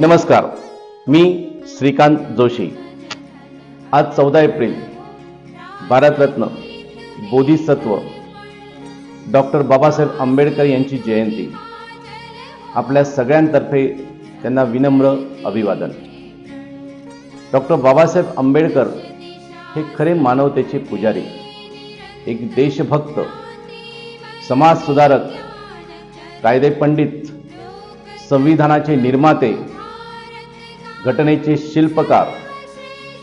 नमस्कार मी श्रीकांत जोशी. आज चौदा एप्रिल भारतरत्न बोधिसत्व डॉक्टर बाबासाहेब आंबेडकर यांची जयंती. आपल्या सगळ्यांतर्फे त्यांना विनम्र अभिवादन. डॉक्टर बाबासाहेब आंबेडकर हे खरे मानवतेचे पुजारी एक देशभक्त समाज सुधारक कायदे पंडित संविधानाचे निर्माते घटनेचे शिल्पकार.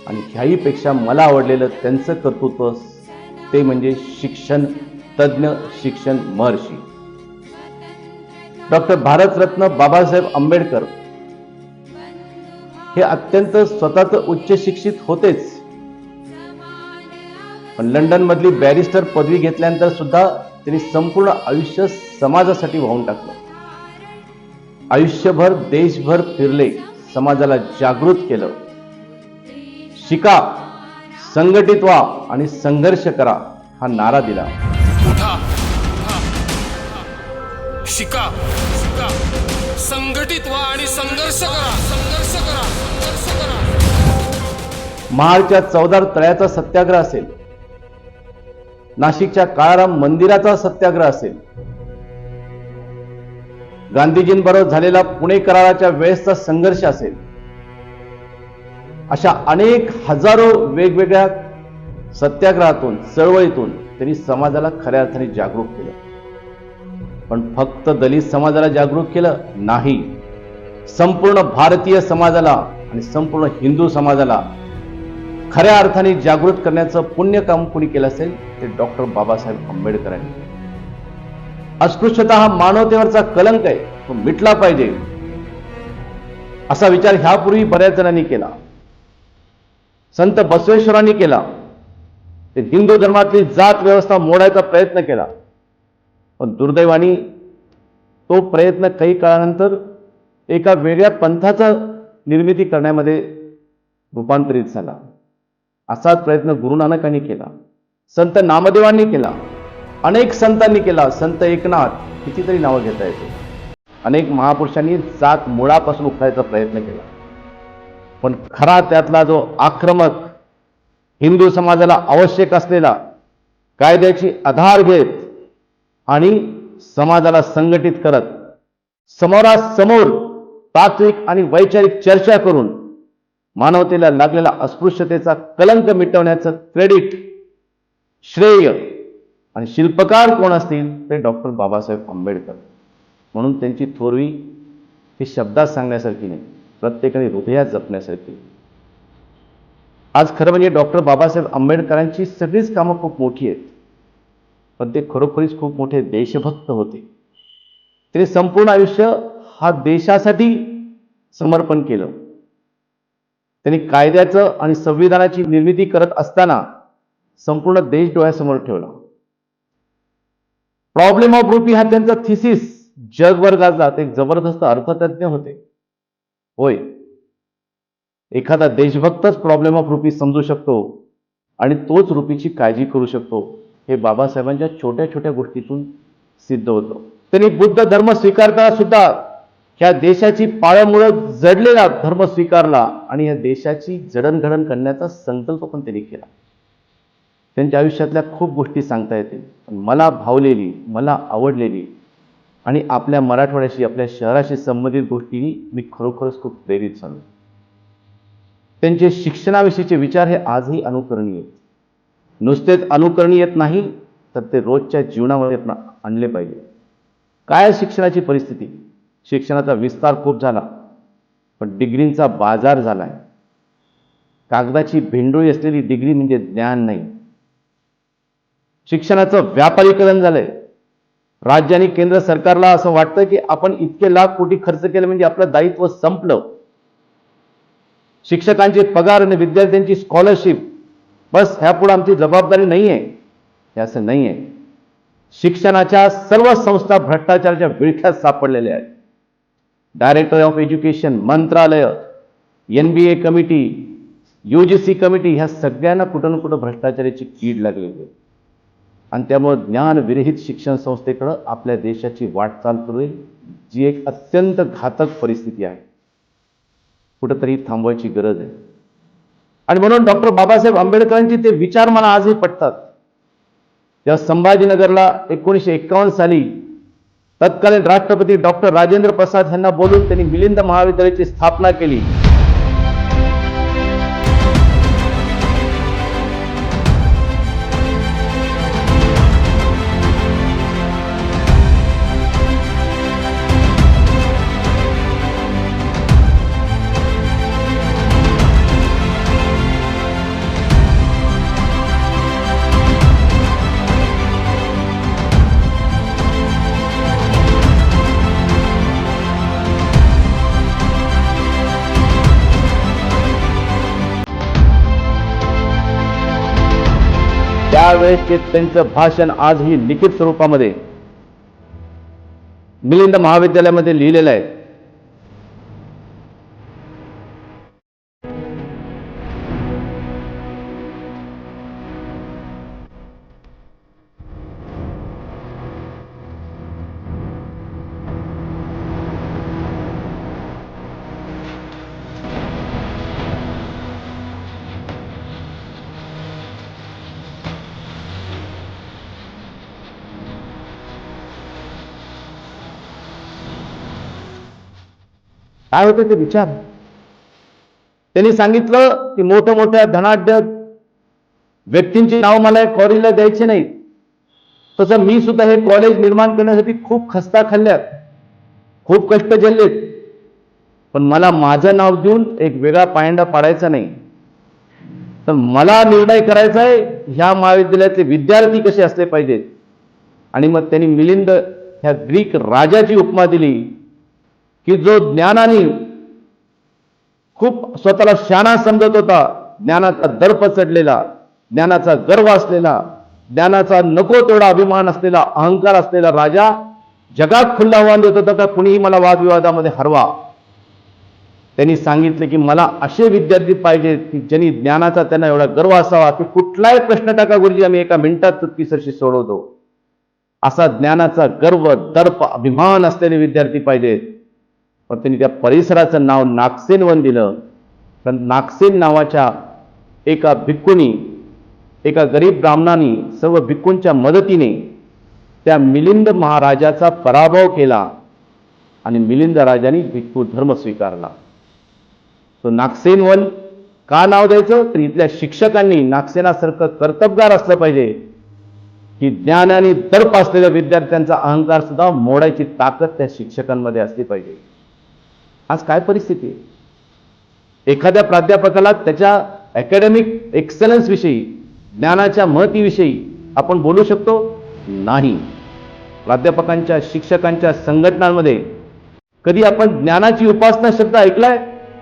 आणि ह्याहीपेक्षा मला आवडलेलं त्यांचं कर्तृत्व ते म्हणजे शिक्षण तज्ज्ञ शिक्षण महर्षी. डॉक्टर भारतरत्न बाबासाहेब आंबेडकर हे अत्यंत स्वतःच उच्च शिक्षित होतेच. पण लंडन मधली बॅरिस्टर पदवी घेतल्यानंतर सुद्धा त्यांनी संपूर्ण आयुष्य समाजासाठी वाहून टाकलं. आयुष्यभर देशभर फिरले. समाजाला जागृत केलं. शिका संघटित व्हा आणि संघर्ष करा हा नारा दिला. उठा उठा. शिका शिका. संघटित व्हा आणि संघर्ष करा संघर्ष करा संघर्ष करा. महाडच्या चौदार तळ्याचा सत्याग्रह असेल. नाशिकच्या काळाराम मंदिराचा सत्याग्रह असेल. गांधीजींबरोबर झालेला पुणे कराराच्या वेळेसचा संघर्ष असेल अशा अनेक हजारो वेगवेगळ्या सत्याग्रहातून चळवळीतून त्यांनी समाजाला खऱ्या अर्थाने जागरूक केलं. पण फक्त दलित समाजाला जागरूक केलं नाही. संपूर्ण भारतीय समाजाला आणि संपूर्ण हिंदू समाजाला खऱ्या अर्थाने जागृत करण्याचं पुण्य काम कुणी केलं असेल ते डॉक्टर बाबासाहेब आंबेडकरांनी. अस्पृश्यता हा मानवतेवरचा कलंक आहे. तो मिटला पाहिजे. असा विचार ह्यापूर्वी बऱ्याच जणांनी केला. संत बसवेश्वरांनी केला. ते हिंदू धर्मातली जात व्यवस्था मोडायचा प्रयत्न केला. पण दुर्दैवाने तो प्रयत्न काही काळानंतर एका वेगळ्या पंथाचा निर्मिती करण्यामध्ये रूपांतरित झाला. असाच प्रयत्न गुरु नानकांनी केला. संत नामदेवांनी केला. अनेक संतांनी केला. संत एकनाथ कितीतरी नावं घेता येते. अनेक महापुरुषांनी जात मुळापासून उखडायचा प्रयत्न केला. पण खरा त्यातला जो आक्रमक हिंदू समाजाला आवश्यक असलेला कायद्याची आधार घेत आणि समाजाला संघटित करत समोरासमोर तात्विक आणि वैचारिक चर्चा करून मानवतेला लागलेला अस्पृश्यतेचा कलंक मिटवण्याचं क्रेडिट श्रेय आणि शिल्पकार कोण असतील? ते डॉक्टर बाबासाहेब आंबेडकर. म्हणून त्यांची थोरवी ही शब्दात सांगण्यासारखी नाही प्रत्येकाने हृदयात जपण्यासारखी. आज खरं म्हणजे डॉक्टर बाबासाहेब आंबेडकरांची सगळीच कामं खूप मोठी आहेत. पण ते खरोखरीच खूप मोठे देशभक्त होते. त्यांनी संपूर्ण आयुष्य हा देशासाठी समर्पण केलं. त्यांनी कायद्याचं आणि संविधानाची निर्मिती करत असताना संपूर्ण देश डोळ्यासमोर ठेवला. प्रॉब्लेम ऑफ रुपी हा त्यांचा थिसिस जगभर ते एक जबरदस्त अर्थतज्ञ होते. होय. एखादा देशभक्तच प्रॉब्लेम ऑफ रुपी समजू शकतो आणि तोच रुपीची काळजी करू शकतो हे बाबासाहेबांच्या छोट्या छोट्या गोष्टीतून सिद्ध होतं. त्यांनी बुद्ध धर्म स्वीकारताना सुद्धा ह्या देशाची पाळमुळं जडलेला धर्म स्वीकारला आणि या देशाची जडणघडण करण्याचा संकल्प पण त्यांनी केला. त्यांच्या आयुष्यातल्या खूप गोष्टी सांगता येतील. मला भावलेली मला आवडलेली आणि आपल्या मराठवाड्याशी आपल्या शहराशी संबंधित गोष्टी मी खरोखरच खूप प्रेरित झालो. त्यांचे शिक्षणाविषयीचे विचार हे आजही अनुकरणीय नुसतेच अनुकरणीय नाही तर ते रोजच्या जीवनामध्ये आपण आणले पाहिजे. काय शिक्षणाची परिस्थिती? शिक्षणाचा विस्तार खूप झाला पण डिग्रींचा बाजार झाला आहे कागदाची भेंडोळी असलेली डिग्री म्हणजे ज्ञान नाही. शिक्षणाचं व्यापारीकरण झालंय. राज्य आणि केंद्र सरकारला असं वाटतं की आपण इतके लाख कोटी खर्च केले म्हणजे आपलं दायित्व संपलं. शिक्षकांचे पगार आणि विद्यार्थ्यांची स्कॉलरशिप बस ह्यापुढे आमची जबाबदारी नाही आहे हे असं नाही आहे शिक्षणाच्या सर्व संस्था भ्रष्टाचाराच्या विळख्यात सापडलेल्या आहेत. डायरेक्टर ऑफ एज्युकेशन मंत्रालय N B A committee U G C committee ह्या सगळ्यांना कुठं ना कुठं भ्रष्टाचाराची कीड लागलेली आहे. आणि त्यामुळं ज्ञानविरहित शिक्षण संस्थेकडं आपल्या देशाची वाटचाल करेल जी एक अत्यंत घातक परिस्थिती आहे. कुठंतरी थांबवायची गरज आहे. आणि म्हणून डॉक्टर बाबासाहेब आंबेडकरांचे ते विचार मला आजही पटतात. या संभाजीनगरला एकोणीसशे एक्कावन्न साली तत्कालीन राष्ट्रपती डॉक्टर राजेंद्र प्रसाद यांना बोलून त्यांनी मिलिंद महाविद्यालयाची स्थापना केली. त्यावेळेसचे त्यांचं भाषण आजही लिखित स्वरूपामध्ये मिलिंद महाविद्यालयामध्ये लिहिलेलं आहे. काय होते ते विचार. त्यांनी सांगितलं की मोठ्या मोठ्या धनाढ्य व्यक्तींची नाव मला या कॉलेजला द्यायचे नाही तसं मी सुद्धा हे कॉलेज निर्माण करण्यासाठी खूप खस्ता खाल्ल्यात. खूप कष्ट झेललेत. पण मला माझं नाव देऊन एक वेगळा पायंडा पाडायचा नाही. तर मला निर्णय करायचा आहे ह्या महाविद्यालयातले विद्यार्थी कसे असले पाहिजेत? आणि मग त्यांनी मिलिंद ह्या ग्रीक राजाची उपमा दिली. की जो ज्ञानाने खूप स्वतःला शाणा समजत होता ज्ञानाचा दर्प चढलेला ज्ञानाचा गर्व असलेला ज्ञानाचा नको तेवढा अभिमान असलेला अहंकार असलेला राजा जगात खुल्ला आव्हान देत होता का कुणीही मला वादविवादामध्ये हरवा. त्यांनी सांगितले की मला असे विद्यार्थी पाहिजेत की ज्यांनी ज्ञानाचा त्यांना एवढा गर्व असावा की कुठलाही प्रश्न टाका गुरुजी आम्ही एका मिनिटात चुटकीसरशी सोडवतो. असा ज्ञानाचा गर्व दर्प अभिमान असलेले विद्यार्थी पाहिजेत. पण त्यांनी त्या परिसराचं नाव नागसेनवन दिलं. कारण नागसेन नावाच्या एका भिक्खूनी एका गरीब ब्राह्मणानी सर्व भिक्खूंच्या मदतीने त्या मिलिंद महाराजाचा पराभव केला आणि मिलिंद राजाने भिक्खू धर्म स्वीकारला. तो नागसेनवन का नाव द्यायचं? तर इथल्या शिक्षकांनी नागसेनासारखं कर्तबगार असलं पाहिजे की ज्ञान आणि दर्प असलेल्या विद्यार्थ्यांचा अहंकार सुद्धा मोडायची ताकद त्या शिक्षकांमध्ये असली पाहिजे. आज काय परिस्थिती? आहे एखाद्या प्राध्यापकाला त्याच्या अकॅडमिक एक्सलन्सविषयी ज्ञानाच्या महतीविषयी आपण बोलू शकतो? नाही. प्राध्यापकांच्या शिक्षकांच्या संघटनांमध्ये कधी आपण ज्ञानाची उपासना शब्द ऐकलाय?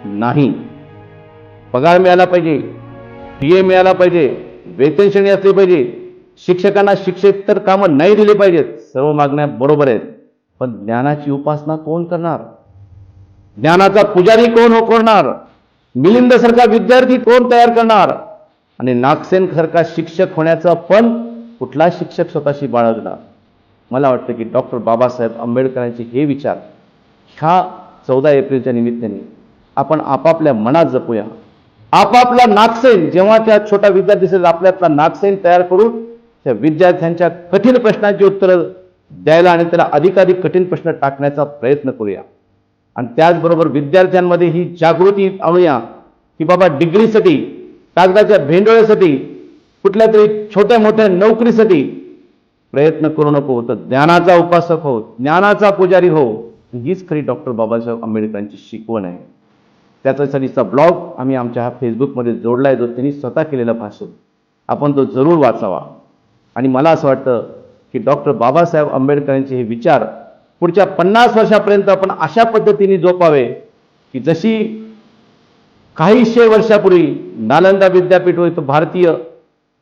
नाही. पगार मिळाला पाहिजे पी ए मिळाला पाहिजे वेतन श्रेणी असली पाहिजे शिक्षकांना शिक्षेतर कामं नाही दिली पाहिजेत सर्व मागण्या बरोबर आहेत. पण ज्ञानाची उपासना कोण करणार? ज्ञानाचा पुजारी कोण हो करणार? मिलिंद सारखा विद्यार्थी कोण तयार करणार? आणि नागसेन सारखा शिक्षक होण्याचा पण कुठला शिक्षक स्वतःशी बाळगणार? मला वाटतं की डॉक्टर बाबासाहेब आंबेडकरांचे हे विचार ह्या चौदा एप्रिलच्या निमित्ताने आपण आपापल्या मनात जपूया. आपापला नागसेन जेव्हा त्या छोट्या विद्यार्थी आपल्यातला नागसेन तयार करून त्या विद्यार्थ्यांच्या कठीण प्रश्नांची उत्तरं द्यायला आणि त्याला अधिकाधिक कठीण प्रश्न टाकण्याचा प्रयत्न करूया. आणि त्याचबरोबर विद्यार्थ्यांमध्ये ही जागृती आणूया की बाबा डिग्रीसाठी कागदाच्या भेंडोळ्यासाठी कुठल्या तरी छोट्या मोठ्या नोकरीसाठी प्रयत्न करू नको. तर ज्ञानाचा उपासक हो ज्ञानाचा पुजारी हो. हीच खरी डॉक्टर बाबासाहेब आंबेडकरांची शिकवण आहे. त्याच्यासाठीचा ब्लॉग आम्ही आमच्या फेसबुकमध्ये जोडला आहे जो त्यांनी स्वतः केलेला भाषण. आपण तो जरूर वाचावा. आणि मला असं वाटतं की डॉक्टर बाबासाहेब आंबेडकरांचे हे विचार पुढच्या पन्नास वर्षापर्यंत आपण अशा पद्धतीने जोपावे की जशी काहीशे वर्षापूर्वी नालंदा विद्यापीठ व भारतीय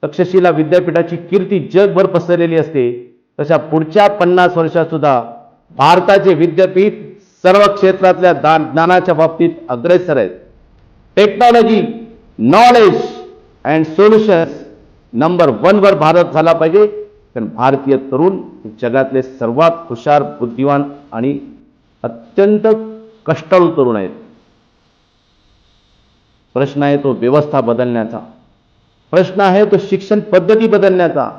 तक्षशिला विद्यापीठाची कीर्ती जगभर पसरलेली असते तशा पुढच्या पन्नास वर्षात सुद्धा भारताचे विद्यापीठ सर्व क्षेत्रातल्या दान ज्ञानाच्या बाबतीत अग्रेसर आहेत. Technology knowledge and solutions number वनवर Bharat झाला पाहिजे. कारण भारतीय तरुण हे जगातले सर्वात हुशार बुद्धिवान आणि अत्यंत कष्टाळू तरुण आहेत. प्रश्न आहे तो व्यवस्था बदलण्याचा. प्रश्न आहे तो शिक्षण पद्धती बदलण्याचा.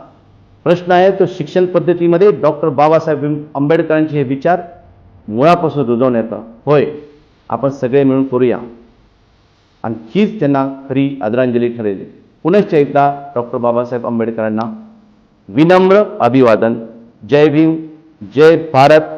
प्रश्न आहे तो शिक्षण पद्धतीमध्ये डॉक्टर बाबासाहेब आंबेडकरांचे हे विचार मुळापासून रुजवण्याचा होय आपण सगळे मिळून करूया. आणि हीच त्यांना खरी आदरांजली ठरेल. पुनश्च एकदा डॉक्टर बाबासाहेब आंबेडकरांना विनम्र अभिवादन। जय भीम जय भारत।